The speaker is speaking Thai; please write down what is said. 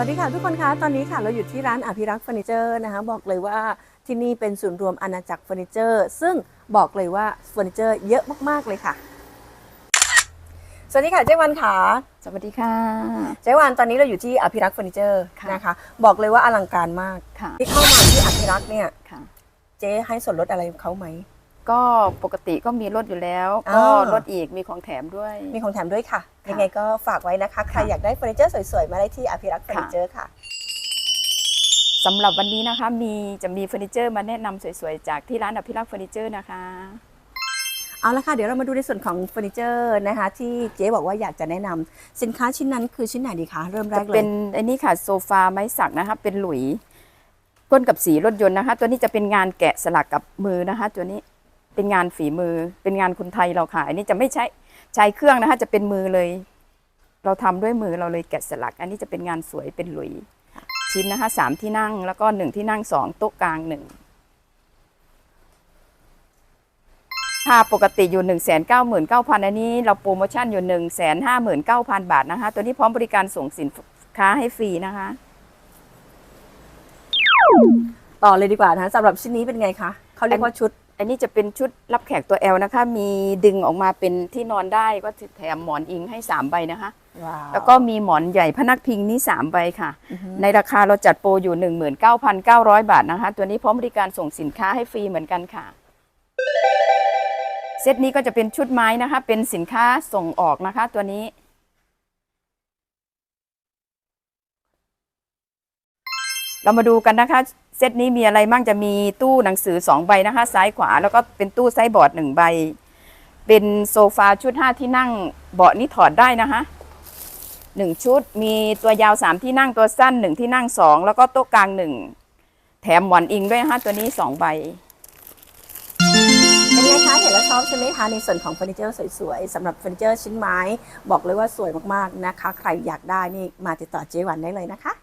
สวัสดีค่ะทุกคนคะตอนนี้ค่ะเราอยู่ที่ร้านอภิรักษ์เฟอร์นิเจอร์นะคะบอกเลยว่าที่นี่เป็นศูนย์รวมอาณาจักรเฟอร์นิเจอร์ ซึ่งบอกเลยว่าเฟอร์นิเจอร์เยอะมากๆเลยค่ะ สวัสดีค่ะเจ๊วันค่ะสวัสดีค่ะเจ๊วันตอนนี้เราอยู่ที่อภิรักษ์เฟอร์นิเจอร์ค่ะนะคะ บอกเลยว่าอลังการมากค่ะที่เข้ามาที่อภิรักษ์เนี่ยค่ะเจ๊ให้ส่วนลดอะไรเขาไหม ก็ปกติก็มีรถอยู่แล้วอ่าก็ลดอีกมีของแถมด้วย มีของแถมด้วยค่ะค่ะยังไงก็ฝากไว้นะคะ ใครค่ะอยากได้เฟอร์นิเจอร์สวยๆ มาได้ที่อภิรักษ์เฟอร์นิเจอร์ค่ะสำหรับวันนี้นะคะมีจะมีเฟอร์นิเจอร์มาแนะนำสวยๆ จากที่ร้านอภิรักษ์เฟอร์นิเจอร์นะคะเอาละค่ะเดี๋ยวเรามาดูในส่วนของเฟอร์นิเจอร์นะคะ ที่เจ๊บอกว่าอยากจะแนะนำสินค้าชิ้นนั้นคือชิ้นไหนดีคะเริ่มแรจะกเลยเป็นไอ้นี่ค่ะโซฟาไม้สักนะคะ เป็นหลุยก้นกับสีรถยนต์นะคะ ตัวนี้จะเป็นงานแกะสลักกับมือนะคะ ตัวนี้ เป็นงานฝีมือ เป็นงานคนไทยเราค่ะอันนี้จะไม่ใช้ใช้เครื่องนะคะจะเป็นมือเลย เราทำด้วยมือเราเลยแกะสลัก อันนี้จะเป็นงานสวยเป็นหลุย ชิ้นนะคะสามที่นั่งแล้วก็หนึ่งที่นั่งสองโต๊ะกลางหนึ่งค่าปกติอยู่ 1 9 9 0 0 0 อันนี้เราโปรโมชั่นอยู่ 1 5 9 0 0 0 บาทนะคะ ตัวนี้พร้อมบริการส่งสินค้าให้ฟรีนะคะ ต่อเลยดีกว่านะะสำหรับชิ้นนี้เป็นไงคะเขาเรียกว่าชุด อันนี้จะเป็นชุดรับแขกตัว L นะคะ มีดึงออกมาเป็นที่นอนได้ก็แถมหมอนอิงให้3ใบนะคะว้าวแล้วก็มีหมอนใหญ่พนักพิงนี่3ใบค่ะอือฮึในราคาเราจัดโปรอยู่ 19,900 บาทนะคะ ตัวนี้พร้อมบริการส่งสินค้าให้ฟรีเหมือนกันค่ะ เซตนี้ก็จะเป็นชุดไม้นะคะ เป็นสินค้าส่งออกนะคะ ตัวนี้ เรามาดูกันนะคะ เซตนี้มีอะไรบ้างจะมีตู้หนังสือ2ใบนะคะ ซ้ายขวาแล้วก็เป็นตู้ไซส์บอร์ด1ใบ เป็นโซฟาชุด5ที่นั่งเบาะนี่ถอดได้นะคะหนึ่งชุดมีตัวยาวสามที่นั่งตัวสั้นหนึ่งที่นั่งสองแล้วก็โต๊ะกลางหนึ่งแถมหมอนอิงด้วยนะคะตัวนี้สองใบเป็นไงคะเห็นแล้วชอบใช่ไหมคะในส่วนของเฟอร์นิเจอร์สวยๆสำหรับเฟอร์นิเจอร์ชิ้นไม้ บอกเลยว่าสวยมากๆนะคะ ใครอยากได้นี่มาติดต่อเจ๊วันได้เลยนะคะ